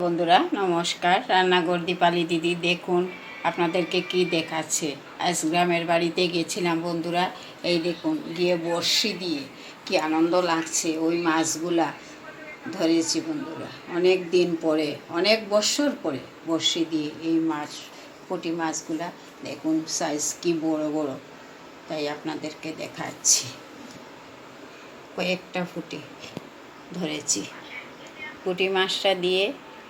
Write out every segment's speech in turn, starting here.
বন্ধুরা, নমস্কার। রান্নাঘর দীপালি দিদি, দেখুন আপনাদেরকে কি দেখাচ্ছে। আজ গ্রামের বাড়িতে গেছিলাম বন্ধুরা, এই দেখুন, গিয়ে বড়শি দিয়ে কি আনন্দ লাগছে ওই মাছগুলা ধরেছি বন্ধুরা। অনেক দিন পরে, অনেক বছর পরে বড়শি দিয়ে এই মাছ, পুঁটি মাছগুলা, দেখুন সাইজ কি বড় বড়, তাই আপনাদেরকে দেখাচ্ছি। কয়েকটা ফুটি ধরেছি। পুঁটি মাছটা দিয়ে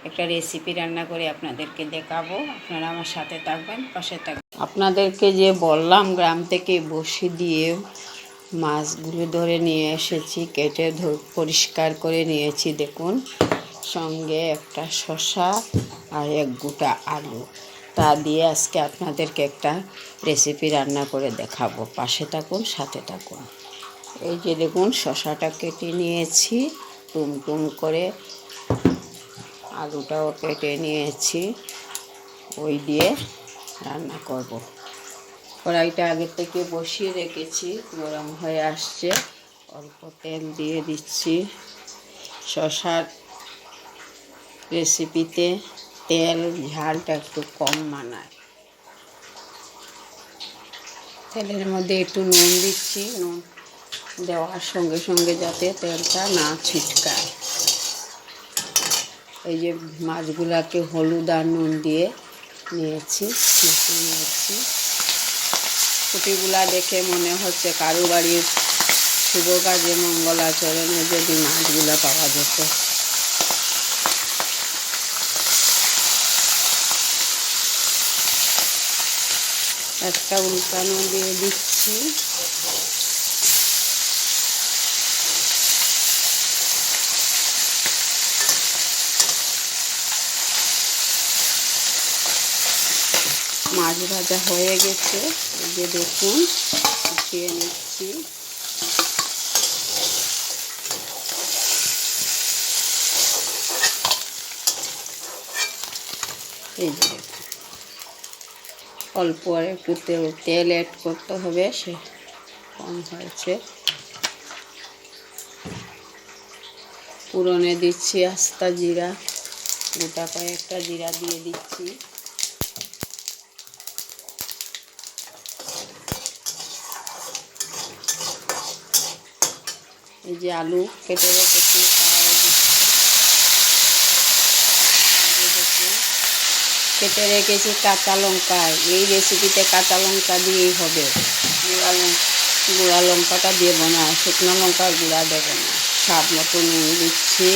একটা রেসিপি রান্না করে আপনাদেরকে দেখাবো। আপনারা আমার সাথে থাকবেন, পাশে থাকবেন। আপনাদেরকে যে বললাম, গ্রাম থেকে বসি দিয়ে মাছগুলো ধরে নিয়ে এসেছি, কেটে পরিষ্কার করে নিয়েছি। দেখুন, সঙ্গে একটা শসা আর এক গোটা আলু। তা দিয়ে আজকে আপনাদেরকে একটা রেসিপি রান্না করে দেখাবো। পাশে থাকুন, সাথে থাকুন। এই যে দেখুন, শসাটা কেটে নিয়েছি। টুম টুম করে আলুটাও কেটে নিয়েছি, ওই দিয়ে রান্না করব। কড়াইটা আগে থেকে বসিয়ে রেখেছি, গরম হয়ে আসছে। অল্প তেল দিয়ে দিচ্ছি শশার রেসিপিতে তেল, ঝালটা একটু কম মানায়। তেলের মধ্যে একটু নুন দিচ্ছি, নুন দেওয়ার সঙ্গে সঙ্গে যাতে তেলটা না ছিটকায়। এই যে মাছগুলাকে হলুদ আর নুন দিয়ে নিয়েছি নিয়েছি। খুঁটিগুলা দেখে মনে হচ্ছে কারও বাড়ির শুভ কাজে মঙ্গলাচরণে যদি মাছগুলা পাওয়া যেত। একটা উল্টানো দিয়ে দিচ্ছি। মাছ ভাজা হয়ে গেছে। যে দেখুন উঠিয়ে নিচ্ছি। এই যে অল্প আর একটু তেল তেল অ্যাড করতে হবে, সে কম হয়েছে। পুরনে দিচ্ছি আস্তা জিরা, গোটা কয়েকটা জিরা দিয়ে দিচ্ছি। এই যে আলু কেটে রেখেছি কেটে রেখেছি কাঁচা লঙ্কা। এই রেসিপিতে কাঁচা লঙ্কা দিয়েই হবে। গুঁড়া লঙ্কা গুঁড়া লঙ্কাটা দেবো না, শুকনো লঙ্কার গুঁড়া দেবো না। স্বাদ মতো নুন দিচ্ছি।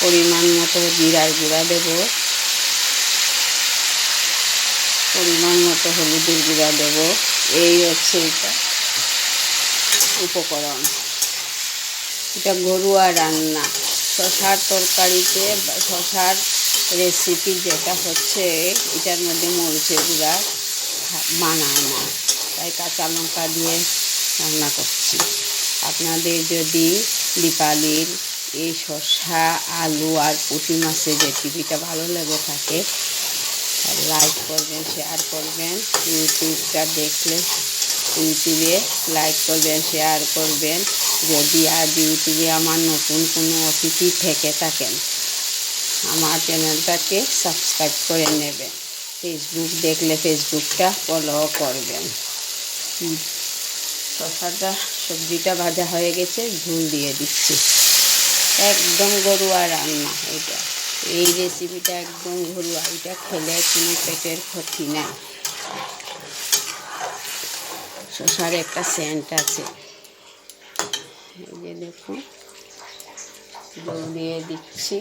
পরিমাণ মতো জিরার গুঁড়া দেবো। পরিমাণ মতো হলুদের গুঁড়া দেবো। এই হচ্ছে এটা। উপকরণ। এটা ঘরোয়া রান্না। শশার তরকারিতে শশার রেসিপি যেটা হচ্ছে, এটার মধ্যে মরিচের গুঁড়া মানায় না তাই কাঁচা লঙ্কা দিয়ে রান্না করছি। আপনাদের যদি দীপালির এই শসা, আলু আর পুঁটি মাছের রেসিপিটা ভালো লেগে থাকে লাইক করবেন শেয়ার করবেন। ইউটিউবটা দেখলে ইউটিউবে লাইক করবেন, শেয়ার করবেন। যদি আজ ইউটিউবে আমার নতুন কোনো অতিথি থেকে থাকেন, আমার চ্যানেলটাকে সাবস্ক্রাইব করে নেবেন। ফেসবুক দেখলে ফেসবুকটা ফলো করবেন। শসাটা সবজিটা ভাজা হয়ে গেছে, ঝুল দিয়ে দিচ্ছি। একদম ঘরোয়া রান্না এটা। এই রেসিপিটা একদম ঘরোয়া, এটা খেলে কোনো পেটের ক্ষতি নাই শসার একটা সেন্ট আছে। এই যে দেখুন, জল দিয়ে দিচ্ছি।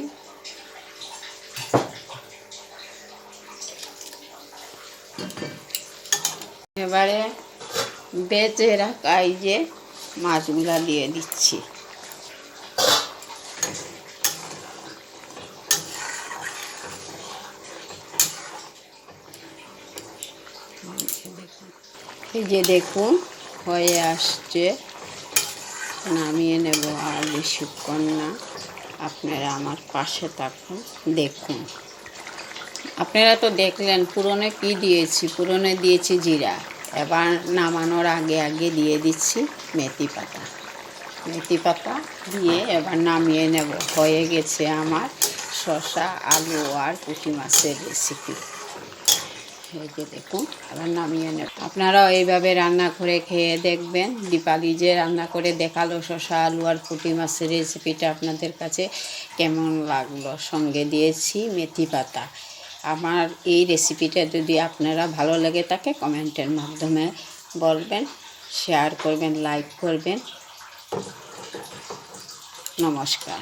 এবারে বেচে রাখা এই যে মাছগুলা দিয়ে দিচ্ছি। এই যে দেখুন, হয়ে আসছে। নামিয়ে নেব আর বেশিক্ষণ না আপনারা আমার পাশে থাকুন, দেখুন। আপনারা তো দেখলেন, পুরনে কি দিয়েছি? পুরনে দিয়েছি জিরা। এবার নামানোর আগে আগে দিয়ে দিচ্ছি মেথি পাতা। মেথি পাতা দিয়ে এবার নামিয়ে নেব। হয়ে গেছে আমার শসা, আলু আর পুঁটি মাছের রেসিপি এই যে দেখুন এবার নামিয়ে নেব। আপনারাও এইভাবে রান্না করে খেয়ে দেখবেন। দীপালি যে রান্না করে দেখাল শশা আলু আর পুঁটি মাছের রেসিপিটা আপনাদের কাছে কেমন লাগল? সঙ্গে দিয়েছি মেথি পাতা। আমার এই রেসিপিটা যদি আপনারা ভালো লেগে থাকে কমেন্টের মাধ্যমে বলবেন, শেয়ার করবেন, লাইক করবেন। নমস্কার।